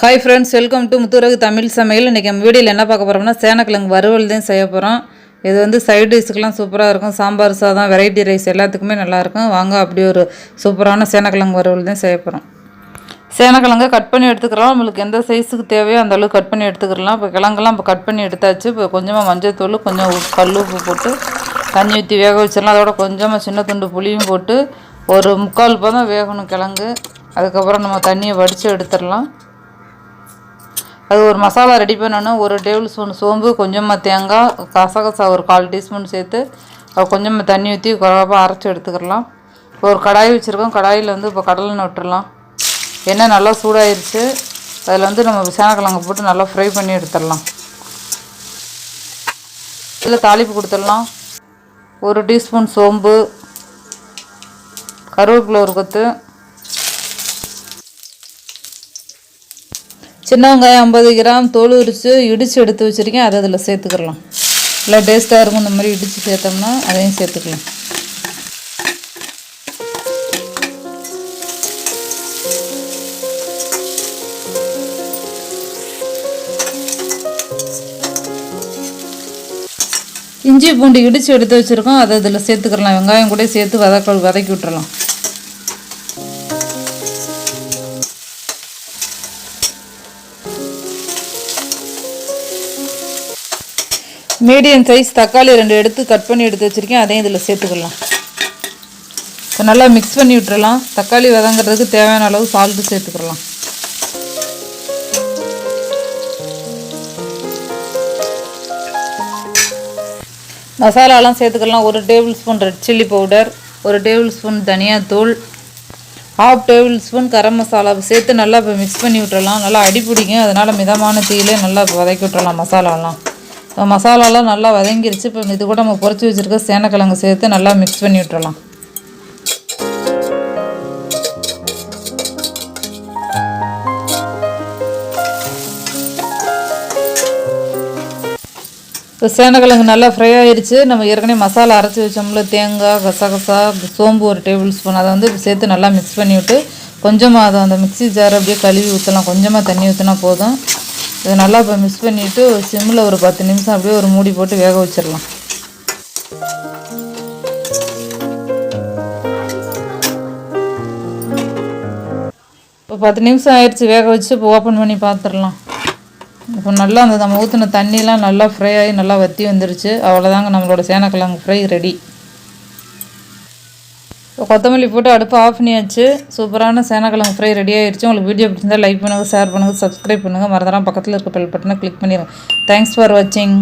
Hi friends welcome to Muthuragu Tamil சமையல். இன்றைக்கி நம்ம வீடியோவில் என்ன பார்க்க போகிறோம்னா சேனக்கிழங்கு வறுவல் தான் செய்ய போகிறோம் இது வந்து சைட் டிஷ்க்கெலாம் சூப்பராக இருக்கும். சாம்பார் சாதம் வெரைட்டி ரைஸ் எல்லாத்துக்குமே நல்லாயிருக்கும் வாங்க அப்படி ஒரு சூப்பரான சேனக்கிழங்கு வறுவல் தான் செய்ய போகிறோம் சேனக்கிழங்க கட் பண்ணி எடுத்துக்கிறோம். நம்மளுக்கு எந்த சைஸுக்கு தேவையோ அந்த அளவுக்கு கட் பண்ணி எடுத்துக்கலாம். இப்போ கிழங்கெல்லாம் இப்போ கட் பண்ணி எடுத்தாச்சு. இப்போ கொஞ்சமாக மஞ்சள் கொஞ்சம் உப்பு- கல் உப்பு போட்டு தண்ணி ஊற்றி வேக வச்சிடலாம். அதோட கொஞ்சமாக சின்ன துண்டு புளியும் போட்டு ஒரு முக்கால் பதம் வேகணும் கிழங்கு. அதுக்கப்புறம் நம்ம தண்ணியை வடித்து எடுத்துடலாம். அது ஒரு மசாலா ரெடி பண்ணணும் ஒரு டேபிள் ஸ்பூன் சோம்பு கொஞ்சமாக தேங்காய் கசகசா ஒரு கால் டீஸ்பூன் சேர்த்து கொஞ்சமாக தண்ணி ஊற்றி குழப்பாக அரைச்சி எடுத்துக்கிடலாம் இப்போ ஒரு கடாய் வச்சுருக்கோம். கடாயில் வந்து இப்போ கடலை விட்டுடலாம் எண்ணெய் நல்லா சூடாயிருச்சு. அதில் வந்து நம்ம சேனக்கிழங்கு போட்டு நல்லா ஃப்ரை பண்ணி எடுத்துடலாம் இதில் தாளிப்பு கொடுத்துடலாம். ஒரு டீஸ்பூன் சோம்பு கருவேப்பிலை ஒரு கொத்து சின்ன வெங்காயம் ஐம்பது கிராம் தோல் உரித்து இடித்து எடுத்து வச்சுருக்கேன். அதை அதில் சேர்த்துக்கலாம் நல்லா டேஸ்ட்டாக இருக்கும் இந்த மாதிரி இடித்து சேர்த்தோம்னா அதையும் சேர்த்துக்கலாம். இஞ்சி பூண்டு இடித்து எடுத்து வச்சுருக்கோம். அதை இதில் சேர்த்துக்கலாம் வெங்காயம் கூட சேர்த்து வதக்க வதக்கி விட்டுறலாம். மீடியம் சைஸ் தக்காளி ரெண்டு எடுத்து கட் பண்ணி எடுத்து வச்சுருக்கேன் அதையும் இதில் சேர்த்துக்கலாம். இப்போ நல்லா மிக்ஸ் பண்ணி விட்டுறலாம். தக்காளி வதங்குறதுக்கு தேவையான அளவு சால்ட்டு சேர்த்துக்கலாம். மசாலாலாம் சேர்த்துக்கலாம். ஒரு tablespoon red chilli powder ஒரு டேபிள் ஸ்பூன் தனியாத்தூள் half tablespoon garam masala சேர்த்து நல்லா இப்போ மிக்ஸ் பண்ணி விட்டுறலாம். நல்லா அடி பிடிக்கும் அதனால் மிதமான தீயிலே நல்லா வதக்கி விட்டுறலாம் மசாலாலாம். மசாலாலாம் நல்லா வதங்கிருச்சு. இப்போ இது கூட நம்ம பொறிச்சு வச்சுருக்க சேனக்கிழங்கு சேர்த்து நல்லா மிக்ஸ் பண்ணி விட்டுறலாம். இப்போ சேனக்கிழங்கு நல்லா ஃப்ரை ஆகிருச்சு நம்ம ஏற்கனவே மசாலா அரைச்சி வச்சோம்ல தேங்காய் கசகசா சோம்பு ஒரு டேபிள் ஸ்பூன் அதை வந்து சேர்த்து நல்லா மிக்ஸ் பண்ணி விட்டு கொஞ்சமாக அதை அந்த மிக்சி ஜார் அப்படியே கழுவி ஊற்றலாம் கொஞ்சமாக தண்ணி ஊற்றினா போதும். இதை நல்லா இப்போ மிக்ஸ் பண்ணிவிட்டு சிம்மில் ஒரு பத்து நிமிஷம் அப்படியே ஒரு மூடி போட்டு வேக வச்சிடலாம். இப்போ பத்து நிமிஷம் ஆயிடுச்சு வேக வச்சு இப்போ ஓப்பன் பண்ணி பார்த்துடலாம். இப்போ நல்லா அந்த நம்ம ஊற்றின தண்ணிலாம் நல்லா ஃப்ரை ஆகி நல்லா வற்றி வந்துருச்சு. அவ்வளோதாங்க நம்மளோட சேனக்கிழங்கு ஃப்ரை ரெடி இப்போ கொத்தமல்லி போட்டு அடுப்பு ஆஃப் பண்ணியாச்சு. சூப்பரான சேனக்கிழங்கு ஃப்ரை ரெடி ஆகிடுச்சு உங்களுக்கு வீடியோ பிடிச்சிருந்தா லைக் பண்ணுங்கள் ஷேர் பண்ணுங்கள் சப்ஸ்கிரைப் பண்ணுங்கள் மறந்துடாம பக்கத்தில் இருக்க பெல் பட்டனை கிளிக் பண்ணிடுங்க தேங்க்ஸ் ஃபார் வாட்சிங்